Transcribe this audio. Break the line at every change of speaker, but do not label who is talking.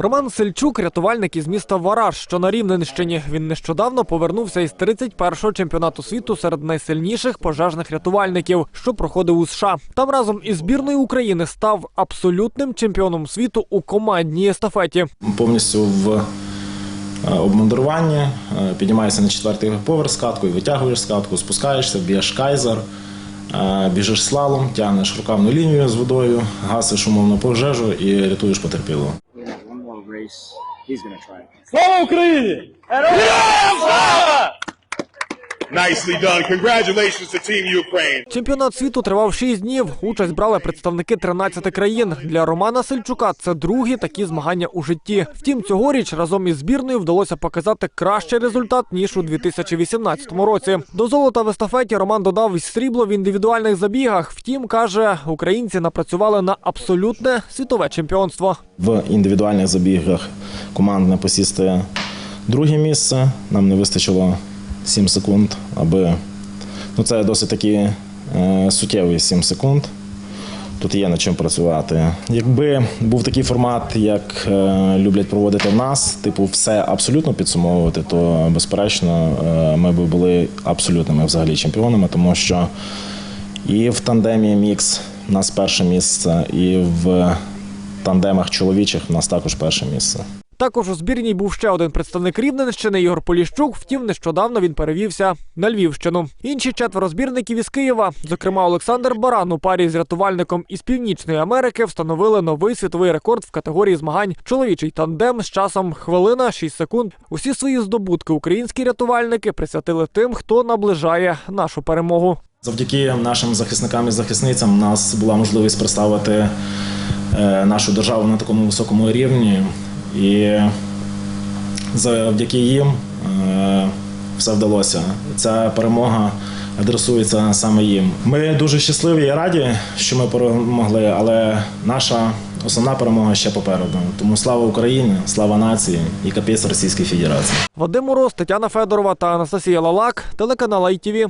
Роман Сельчук, рятувальник із міста Вараж, що на Рівненщині. Він нещодавно повернувся із 31-го чемпіонату світу серед найсильніших пожежних рятувальників, що проходив у США. Там разом із збірною України став абсолютним чемпіоном світу у командній естафеті.
повністю в е, обмундируванні, е, піднімаєшся на четвертий поверх з каткою, витягуєш скатку, спускаєшся, б'єш кайзер, е, біжиш слалом, тягнеш рукавну лінію з водою, гасиш умовну пожежу і рятуєш потерпілого.
race. He's gonna try it.
Слава Україні!
Nicely done. Congratulations to Team Ukraine.
Чемпіонат світу тривав 6 днів. Участь брали представники 13 країн. Для Романа Сельчука це другі такі змагання у житті. Втім, цьогоріч разом із збірною вдалося показати кращий результат ніж у 2018 році. До золота в естафеті Роман додав срібло в індивідуальних забігах. Втім, каже, українці напрацювали на абсолютне світове чемпіонство.
В індивідуальних забігах командне посісти друге місце. Нам не вистачило 7 секунд, аби ну це досить такі е, суттєві 7 секунд. Тут є над чим працювати. Якби був такий формат, як е, люблять проводити в нас, типу, все абсолютно підсумовувати, то безперечно е, ми б були абсолютними взагалі чемпіонами, тому що і в тандемі мікс у нас перше місце, і в тандемах чоловічих у нас також перше місце.
Також у збірній був ще один представник Рівненщини Ігор Поліщук. Втім, нещодавно він перевівся на Львівщину. Інші четверо збірників із Києва, зокрема Олександр Баран у парі з рятувальником із Північної Америки, встановили новий світовий рекорд в категорії змагань чоловічий тандем з часом хвилина 6 секунд. Усі свої здобутки українські рятувальники присвятили тим, хто наближає нашу перемогу.
Завдяки нашим захисникам і захисницям у нас була можливість представити е, нашу державу на такому високому рівні. І завдяки їм е, все вдалося. Ця перемога адресується саме їм. Ми дуже щасливі і раді, що ми перемогли, але наша основна перемога ще попереду. Тому слава Україні, слава нації і капець Російській Федерації.
Вадим Мороз, Тетяна Федорова та Анастасія Лалак, телеканал ITV.